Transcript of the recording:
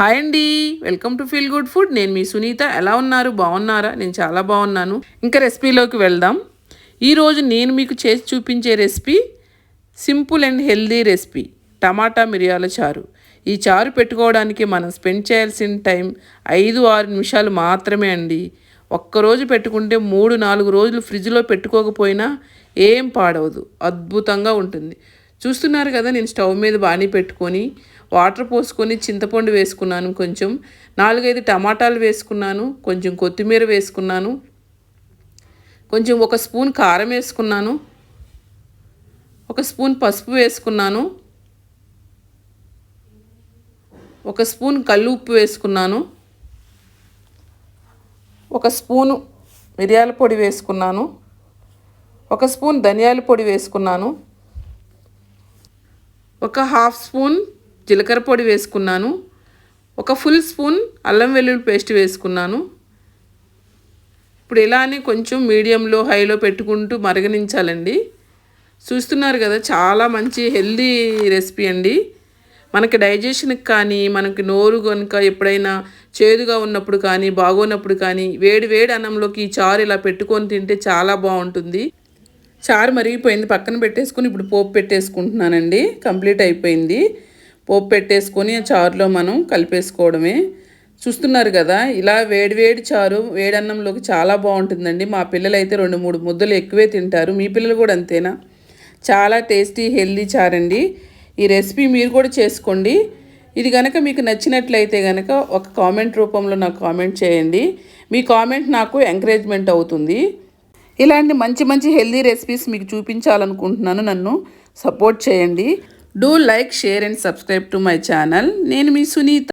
Hi అండి. Welcome to feel good food. నేను మీ సునీత. ఎలా ఉన్నారు? బాగున్నారా? నేను చాలా బాగున్నాను. ఇంకా రెసిపీలోకి వెళ్దాం. ఈరోజు నేను మీకు చేసి చూపించే recipe simple and healthy recipe tomato మిరియాల చారు. ఈ చారు పెట్టుకోవడానికి మనం స్పెండ్ చేయాల్సిన టైం ఐదు ఆరు నిమిషాలు మాత్రమే అండి. ఒక్కరోజు పెట్టుకుంటే మూడు నాలుగు రోజులు ఫ్రిడ్జ్లో పెట్టుకోకపోయినా ఏం పాడవదు. అద్భుతంగా ఉంటుంది. చూస్తున్నారు కదా నేను స్టవ్ మీద బాణీ పెట్టుకొని వాటర్ పోసుకొని చింతపండు వేసుకున్నాను కొంచెం నాలుగైదు టమాటాలు వేసుకున్నాను కొంచెం కొత్తిమీర వేసుకున్నాను కొంచెం ఒక స్పూన్ కారం వేసుకున్నాను ఒక స్పూన్ పసుపు వేసుకున్నాను ఒక స్పూన్ కళ్ళు ఉప్పు వేసుకున్నాను ఒక స్పూను మిరియాల పొడి వేసుకున్నాను ఒక స్పూన్ ధనియాల పొడి వేసుకున్నాను ఒక హాఫ్ స్పూన్ జీలకర్ర పొడి వేసుకున్నాను. ఒక ఫుల్ స్పూన్ అల్లం వెల్లుల్లి పేస్ట్ వేసుకున్నాను. ఇప్పుడు ఇలానే కొంచెం మీడియంలో హైలో పెట్టుకుంటూ మరగనించాలండి. చూస్తున్నారు కదా చాలా మంచి హెల్దీ రెసిపీ అండి. మనకి డైజెషన్కి కానీ మనకి నోరు కనుక ఎప్పుడైనా చేదుగా ఉన్నప్పుడు కానీ బాగోనప్పుడు కానీ వేడి వేడి అన్నంలోకి ఈ చారు ఇలా పెట్టుకొని తింటే చాలా బాగుంటుంది. చారు మరిగిపోయింది. పక్కన పెట్టేసుకొని ఇప్పుడు పోపు పెట్టేసుకుంటున్నానండి. కంప్లీట్ అయిపోయింది. పోపు పెట్టేసుకొని ఆ చారులో మనం కలిపేసుకోవడమే. చూస్తున్నారు కదా ఇలా వేడివేడి చారు వేడన్నంలోకి చాలా బాగుంటుందండి. మా పిల్లలు అయితే రెండు మూడు ముద్దలు ఎక్కువే తింటారు. మీ పిల్లలు కూడా అంతేనా? చాలా టేస్టీ హెల్దీ చారండి. ఈ రెసిపీ మీరు కూడా చేసుకోండి. ఇది కనుక మీకు నచ్చినట్లయితే కనుక ఒక కామెంట్ రూపంలో నాకు కామెంట్ చేయండి. మీ కామెంట్ నాకు ఎంకరేజ్మెంట్ అవుతుంది. ఇలాంటి మంచి మంచి హెల్దీ రెసిపీస్ మీకు చూపించాలనుకుంటున్నాను. నన్ను సపోర్ట్ చేయండి. Do like share and subscribe to my channel. నేను మీ సునీత.